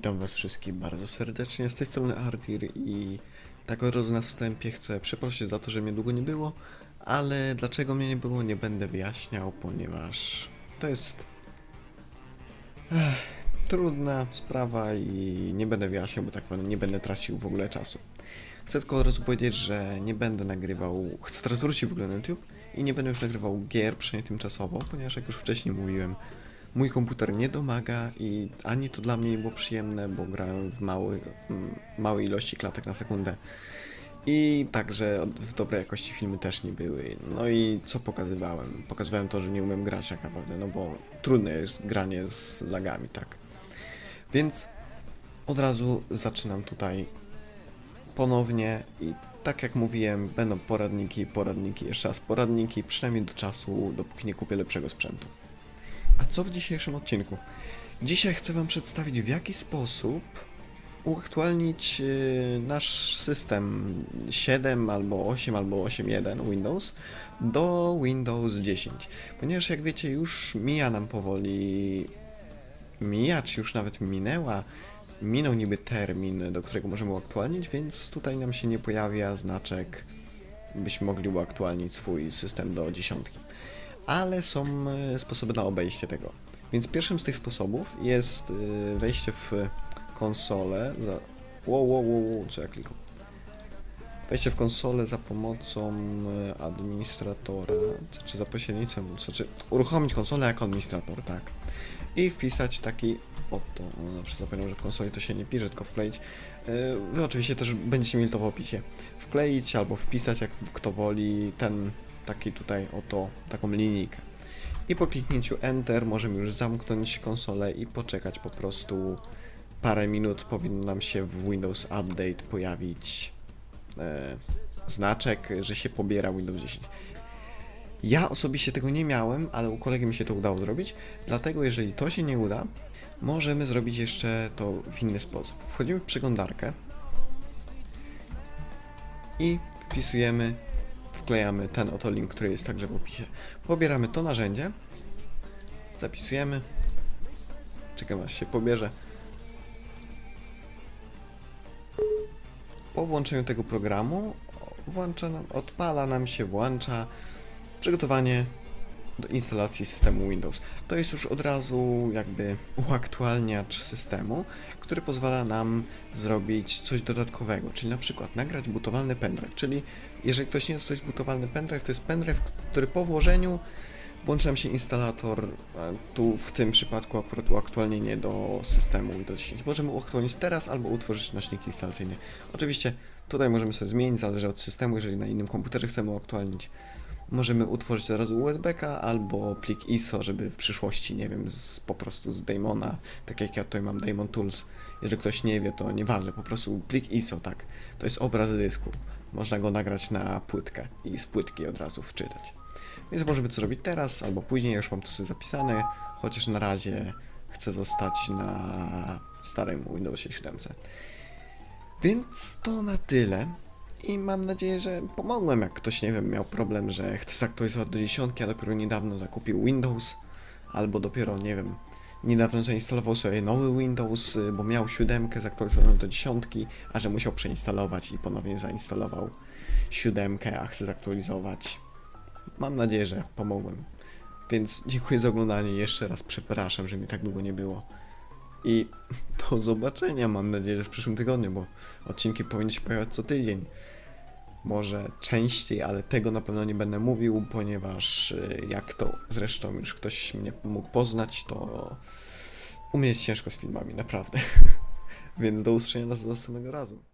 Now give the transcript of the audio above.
Witam Was wszystkich bardzo serdecznie. Z tej strony Artir i tak od razu na wstępie chcę przeprosić za to, że mnie długo nie było, ale dlaczego mnie nie było nie będę wyjaśniał, ponieważ to jest Ech, trudna sprawa i nie będę wyjaśniał, bo tak nie będę tracił w ogóle czasu. Chcę tylko od razu powiedzieć, że nie będę nagrywał, chcę teraz wrócić w ogóle na YouTube i nie będę już nagrywał gier, przynajmniej tymczasowo, ponieważ jak już wcześniej mówiłem, mój komputer nie domaga i ani to dla mnie nie było przyjemne, bo grałem w mały, m, małej ilości klatek na sekundę. I także w dobrej jakości filmy też nie były. No i co pokazywałem? Pokazywałem to, że nie umiem grać tak naprawdę, no bo trudne jest granie z lagami, tak. Więc od razu zaczynam tutaj ponownie i tak jak mówiłem, będą poradniki, poradniki, jeszcze raz poradniki, przynajmniej do czasu, dopóki nie kupię lepszego sprzętu. A co w dzisiejszym odcinku? Dzisiaj chcę Wam przedstawić, w jaki sposób uaktualnić yy, nasz system 7 albo 8 albo 8.1 Windows do Windows 10. Ponieważ jak wiecie, już mija nam powoli, mija, czy już nawet minęła, minął niby termin, do którego możemy uaktualnić, więc tutaj nam się nie pojawia znaczek, byśmy mogli uaktualnić swój system do dziesiątki ale są e, sposoby na obejście tego. Więc pierwszym z tych sposobów jest e, wejście w konsolę za... Wow, wow, wow, wow, co ja klikam? Wejście w konsolę za pomocą e, administratora, czy, za pośrednictwem, znaczy uruchomić konsolę jako administrator, tak. I wpisać taki oto, no, zapomniałem, że w konsoli to się nie pisze, tylko wkleić. Wy oczywiście też będziecie mieli to w opisie. Wkleić albo wpisać, jak kto woli, ten taki tutaj oto, taką linijkę. I po kliknięciu Enter możemy już zamknąć konsolę i poczekać po prostu parę minut. Powinno nam się w Windows Update pojawić e, znaczek, że się pobiera Windows 10. Ja osobiście tego nie miałem, ale u kolegi mi się to udało zrobić. Dlatego, jeżeli to się nie uda, możemy zrobić jeszcze to w inny sposób. Wchodzimy w przeglądarkę i wpisujemy wklejamy ten oto link, który jest także w opisie. Pobieramy to narzędzie, zapisujemy, czekamy aż się pobierze. Po włączeniu tego programu włącza nam, odpala nam się, włącza przygotowanie do instalacji systemu Windows. To jest już od razu jakby uaktualniacz systemu, który pozwala nam zrobić coś dodatkowego, czyli na przykład nagrać butowalny pendrive, czyli jeżeli ktoś nie wie, co jest butowalny pendrive, to jest pendrive, który po włożeniu włączy nam się instalator, e, tu w tym przypadku akurat uaktualnienie do systemu Windows 10. Możemy uaktualnić teraz albo utworzyć nośnik instalacyjny. Oczywiście tutaj możemy sobie zmienić, zależy od systemu, jeżeli na innym komputerze chcemy uaktualnić. Możemy utworzyć od razu USB-ka albo plik ISO, żeby w przyszłości, nie wiem, z, po prostu z Daemona, tak jak ja tutaj mam Daemon Tools. Jeżeli ktoś nie wie, to nieważne, po prostu plik ISO, tak. To jest obraz dysku. Można go nagrać na płytkę i z płytki od razu wczytać. Więc możemy to zrobić teraz albo później, już mam to sobie zapisane, chociaż na razie chcę zostać na starym Windowsie 7. Więc to na tyle. I mam nadzieję, że pomogłem, jak ktoś, nie wiem, miał problem, że chce zaktualizować do dziesiątki, a dopiero niedawno zakupił Windows, albo dopiero, nie wiem, niedawno zainstalował sobie nowy Windows, y, bo miał siódemkę zaktualizowaną do dziesiątki, a że musiał przeinstalować i ponownie zainstalował siódemkę, a chce zaktualizować. Mam nadzieję, że pomogłem. Więc dziękuję za oglądanie. Jeszcze raz przepraszam, że mi tak długo nie było. I do zobaczenia, mam nadzieję, że w przyszłym tygodniu, bo odcinki powinny się pojawiać co tydzień. Może częściej, ale tego na pewno nie będę mówił, ponieważ y, jak to zresztą już ktoś mnie mógł poznać, to u mnie jest ciężko z filmami, naprawdę. Więc do usłyszenia następnego razu.